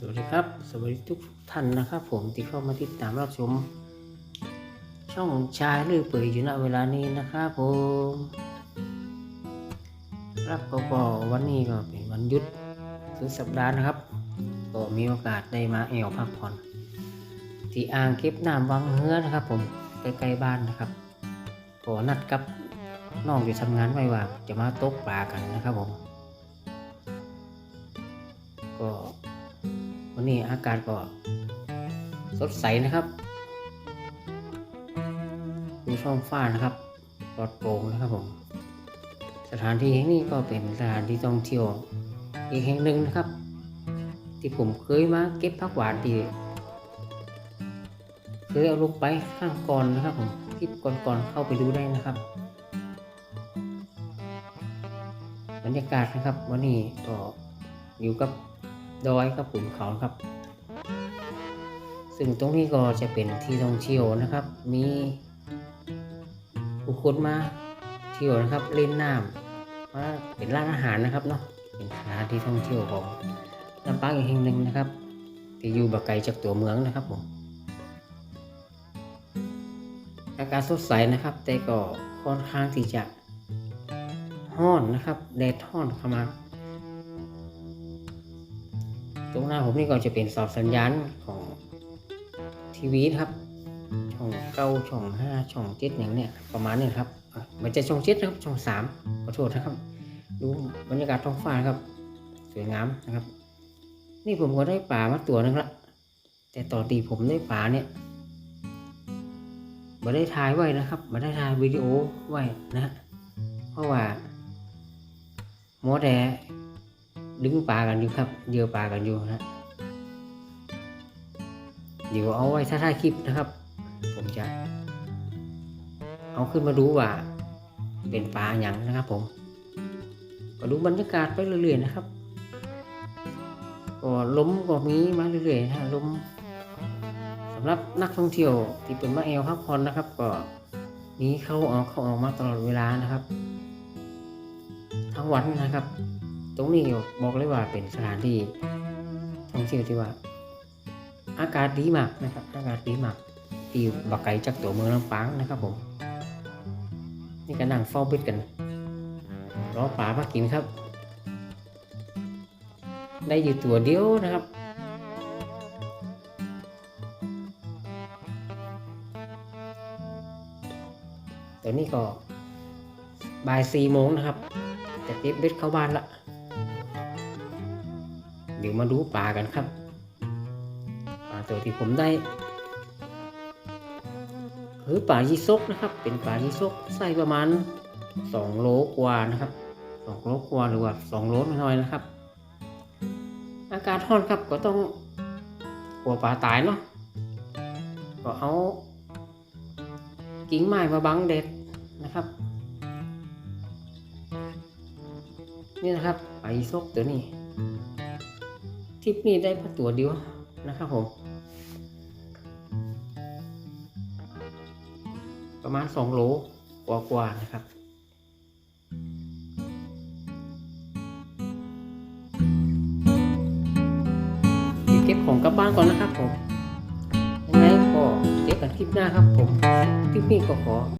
สวัสดีครับ สวัสดีทุกท่านนะครับ ผมที่เข้ามาติดตามรับชม ช่องชายหรือเปื่อยอยู่ณเวลานี้นะครับผมครับก็ก็วันนี้ก็เป็นวันหยุดสุดสัปดาห์นะครับ ก็มีโอกาสได้มาแอวพักผ่อน ที่อ่างเก็บน้ำวังเฮือนะครับ ผมใกล้ๆบ้านนะครับก็นัดกับน้องอยู่ทำงานไว้ว่าจะมาตกปลากันนะครับผม ก็ วันนี้อากาศก็สดใสนะครับดูช่องฟ้านะครับปลอดโปร่งนะครับผม สถานที่แห่งนี้ก็เป็นสถานที่ท่องเที่ยวอีกแห่งหนึ่งนะครับ ที่ผมเคยมาเก็บผักหวานที่เคยเอาลงไปข้างก่อนนะครับผมคลิปก่อนๆเข้าไปดูได้นะครับบรรยากาศนะครับ วันนี้ก็อยู่กับ ดอยกับขุนเขาครับ ซึ่งตรงนี้ก็จะเป็นที่ท่องเที่ยวนะครับ มีผู้คนมาเที่ยวนะครับเล่นน้ำมาเป็นร้านอาหารนะครับเนาะเป็นสถานที่ท่องเที่ยวของลำปางอีกแห่งหนึ่งนะครับ ที่อยู่บักไกลจากตัวเมืองนะครับผมอากาศสดใสนะครับ แต่ก็ค่อนข้างที่จะห้อนนะครับแดดห้อนเข้ามา ตรงหน้าผมนี่ก็จะเป็นเสาสัญญาณของทีวีครับ ช่องเก้าช่องห้าช่องเจ็ดอย่างเนี้ยประมาณนี้ครับอะมันจะช่องเจ็ดนะครับช่องสามขอโทษนะครับ ดูบรรยากาศท้องฟ้าครับ สวยงามนะครับ นี่ผมก็ได้ปลามาตัวนึงละแต่ต่อนที่ผมได้ปลาเนี่ยมาได้ถ่ายไว้นะครับมาได้ถ่ายวิดีโอไว้นะฮะเพราะว่าหมอแด ดึงปลากันอยู่ครับเยือปลากันอยู่นะเดี๋ยวเอาไว้ถ้าถ่ายคลิปนะครับ ผมจะ เอาขึ้นมาดูว่า เป็นปลาอย่างนะครับผมก็ดูบรรยากาศไปเรื่อยๆนะครับก็ล้มก็มีมาเรื่อยๆนะล้มสำหรับนักท่องเที่ยวที่เป็นมาแอลพักผ่อนนะครับ ก็มีเข้าออกเข้าออกมาตลอดเวลานะครับ ทั้งวันนะครับ ตรงนี้บอกเลยว่าเป็นสถานที่ท่องเที่ยวที่ว่า อากาศดีมากนะครับ อากาศดีมากที่บักไกลจากตัวเมืองลำปางนะครับผม นี่ก็นั่งเฝ้าเบ็ดกันรอป่ามากินครับ ได้อยู่ตัวเดียวนะครับตอนนี้ก็บ่ายสี่โมงนะครับ จะเก็บเบ็ดเข้าบ้านละ เดี๋ยวมาดูปลากันครับปลาตัวที่ผมได้คือปลายีซกนะครับ เป็นปลายีซกไส้ประมาณสองโลกว่านะครับสองโลกว่าหรือว่าสองโลน้อยนะครับ อากาศร้อนครับก็ต้องกลัวปลาตายเนาะก็เอากิ่งไม้มาบังแดดนะครับ นี่นะครับไปซกตัวนี้ ทริปนี้ได้พัตัวเดียวนะครับผม ประมาณสองโลกว่าๆนะครับเดี๋ยวเก็บของกลับบ้านก่อนนะครับผมยังไงก็เจอกันคลิปหน้าครับผมคลิปนี้ก็ขอ